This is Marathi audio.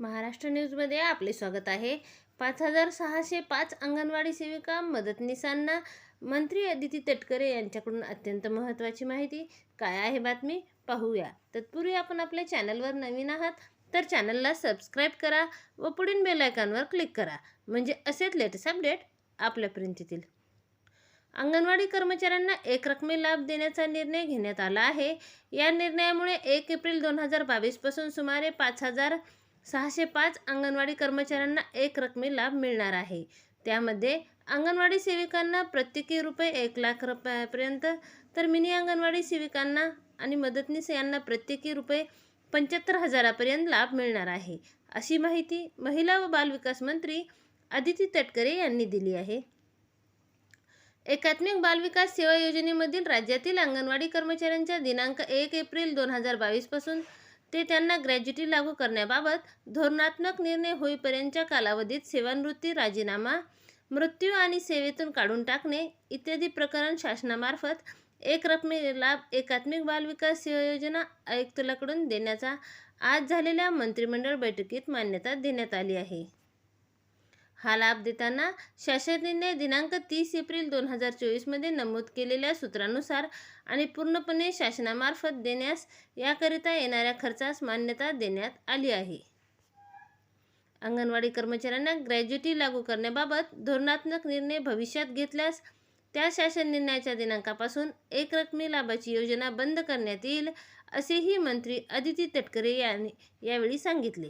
महाराष्ट्र न्यूजमध्ये आपले स्वागत आहे. पाच हजार सहाशे पाच अंगणवाडी सेविका मदतनीसांना मंत्री अदिती तटकरे यांच्याकडून अत्यंत महत्त्वाची माहिती. काय आहे बातमी? पाहूया. तत्पूर्वी आपण आपल्या चॅनलवर नवीन आहात तर चॅनलला सबस्क्राईब करा व पुढील बेलायकांवर क्लिक करा. म्हणजे असेच लेटेस्ट अपडेट आपल्यापर्यंत येतील अंगणवाडी कर्मचाऱ्यांना एक रकमी लाभ देण्याचा निर्णय घेण्यात आला आहे. या निर्णयामुळे एक एप्रिल दोन हजार बावीसपासून सुमारे पाच हजार सहाशे पाच अंगणवाडी कर्मचाऱ्यांना एक रकमी लाभ मिळणार आहे. त्यामध्ये अंगणवाडी सेविकांना प्रत्येकी रुपये एक लाख रुपयापर्यंत तर मिनी अंगणवाडी सेविकांना आणि मदतनीस यांना प्रत्येकी रुपये पंच्याहत्तर हजारापर्यंत लाभ मिळणार आहे अशी माहिती महिला व बालविकास मंत्री आदिती तटकरे यांनी दिली आहे. एकात्मिक बालविकास सेवा योजनेमधील राज्यातील अंगणवाडी कर्मचाऱ्यांच्या दिनांक एक एप्रिल दोन हजार बावीसपासून ते त्यांना ग्रॅज्युटी लागू करण्याबाबत धोरणात्मक निर्णय होईपर्यंतच्या कालावधीत सेवानिवृत्ती राजीनामा मृत्यू आणि सेवेतून काढून टाकणे इत्यादी प्रकरण शासनामार्फत एक रकमी लाभ एकात्मिक बालविकास सेवा योजना आयुक्तालयाकडून देण्याचा आज झालेल्या मंत्रिमंडळ बैठकीत मान्यता देण्यात आली आहे. हा लाभ देताना शासनाने दिनांक तीस एप्रिल दोन हजार चोवीसमध्ये नमूद केलेल्या सूत्रानुसार आणि पूर्णपणे शासनामार्फत देण्यास याकरिता येणाऱ्या खर्चास मान्यता देण्यात आली आहे. अंगणवाडी कर्मचाऱ्यांना ग्रॅज्युटी लागू करण्याबाबत धोरणात्मक निर्णय भविष्यात घेतल्यास त्या शासन निर्णयाच्या दिनांकापासून एक रकमी लाभाची योजना बंद करण्यात येईल असेही मंत्री अदिती तटकरे यांनी यावेळी सांगितले.